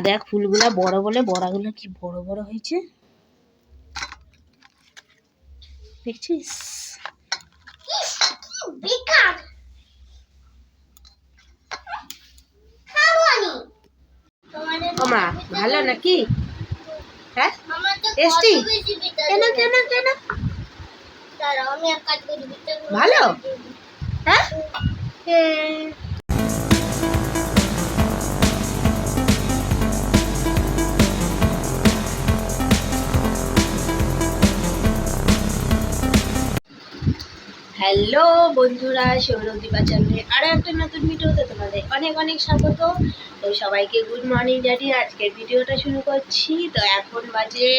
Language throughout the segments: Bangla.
দেখ ফুলগুলা বড় বলে বড়াগুলো কি বড় বড় হয়েছে? দেখছিস? ভালো নাকি? হ্যাঁ? কেন কেন কেন? ভালো? হ্যাঁ। হ্যালো বন্ধুরা সৌরদীপা চ্যানেলে আরও একটা নতুন ভিডিওতে তোমাদের অনেক অনেক স্বাগত। তো সবাইকে গুড মর্নিং জানিয়ে আজকের ভিডিওটা শুরু করছি। তো এখন বাজে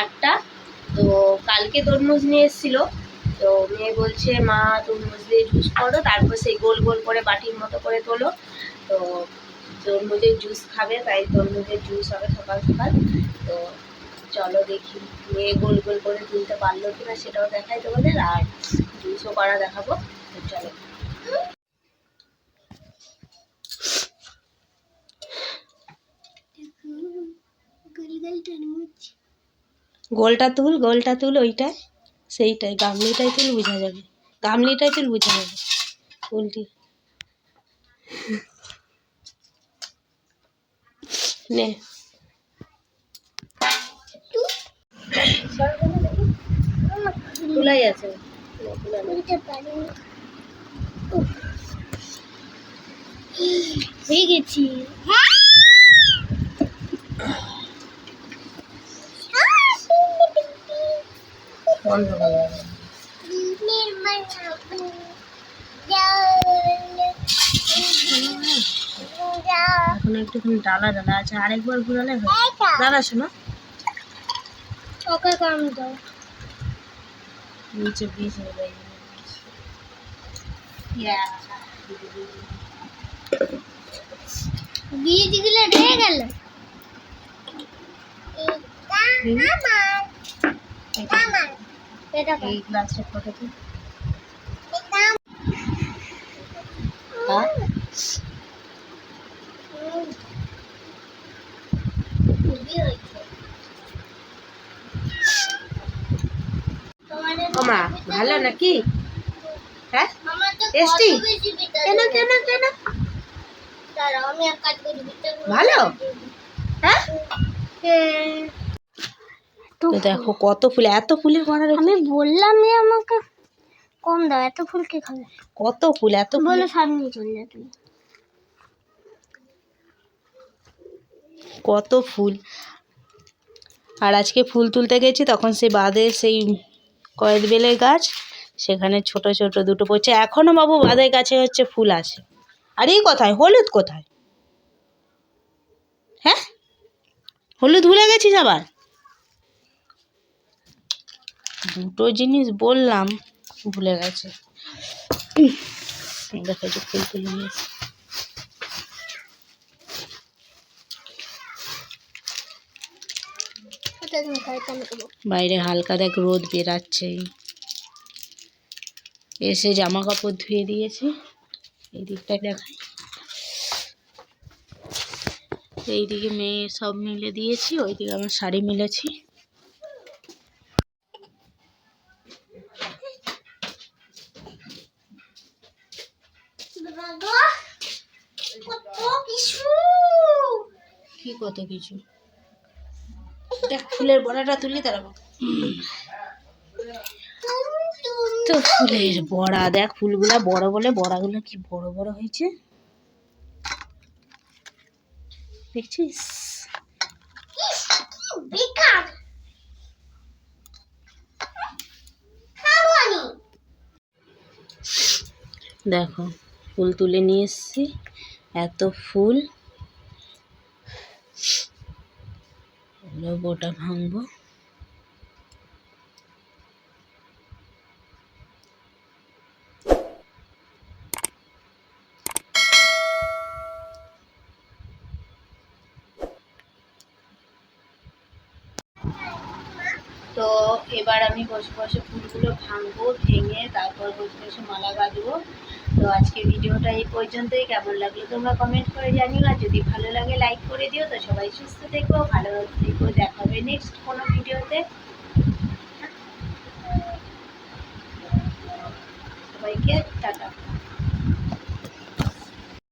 আটটা। তো কালকে তরমুজ নিয়ে এসেছিল। তো মেয়ে বলছে, মা, তরমুজ দিয়ে জুস করো, তারপর সেই গোল গোল করে বাটির মতো করে তোলো। তো তরমুজের জুস খাবে, তাই তরমুজের জুস হবে সকাল সকাল। তো চলো দেখি মেয়ে গোল গোল করে তুলতে পারল কিনা, সেটাও দেখাই তোমাদের। আর জুসও করা দেখাবো। চলো। গোলটা তুল গোলটা তুল ওইটাই। সেইটাই গামলিটাই তুল বোঝা যাবে। গামলিটাই তুল বোঝা যাবে। উল্টি। নে। তুলাই আছে। পারি হয়ে গেছি এখন একটুখানি ডালা ডালা আছে আরেকবার ঘুরালে হয় দাদা শোনো। ওকে কম দাও। নিচে বীজ নেবে গুলো রয়ে গেল। এটা এই গ্লাসটা হ্যাঁ ভালো নাকি? হ্যাঁ? Tasty? কেন কেন কেন? দাঁড়াও আমি এক কাজ করি বিটটা ভালো? হ্যাঁ? তো দেখো কত ফুল এত ফুলের আমি বললাম আমাকে কম দাও এত ফুল কে খাবে? কত ফুল এত ফুল। বলো সামনে চলে যা কত ফুল। আর আজকে ফুল তুলতে গেছি তখন সে বাদে সেই কয়েদ বেলের গাছ, সেখানে ছোট ছোট দুটো পড়ছে। এখনও বাবু বাদের গাছে হচ্ছে ফুল আছে আর এই কোথায়? হলুদ কোথায়? হ্যাঁ? হলুদ ভুলে গেছিস আবার? দুটো জিনিস বললাম, ভুলে গেছে। দেখো এই ফুল তুলে নিয়েছি ওটা তুমি খাইতে আমি খাব বাইরে হালকা দেখ রোদ বেরাচ্ছে। এসে জামা কাপড় ধুয়ে দিয়েছি। এই দিকটা দেখাই এইদিকে মেয়ে সব মিলে দিয়েছি ওইদিকে আমার শাড়ি মিলেছি। কি কত কিছু? দেখ ফুলের বড়াটা তুলি দাঁড়াবো তো ফুলের বড়া, দেখ ফুলগুলা বড় বলে বড়াগুলো কি বড় বড় হয়েছে? দেখছিস? দেখো, ফুল তুলে নিয়ে এসছি। এত ফুল। এগুলো বোটা ভাঙবো। তো এবার আমি বসে বসে ফুলগুলো ভাঙবো, ভেঙে তারপর বসে বসে মালা গাঁথবো তো আজকে ভিডিওটা এই পর্যন্তই। কেমন লাগল তোমরা কমেন্ট করে জানিও। আর যদি ভালো লাগে লাইক করে দিও। তো সবাই সুস্থ থেকো, ভালো থেকো। দেখা হবে নেক্সট কোনো ভিডিওতে। সবাইকে টাটা।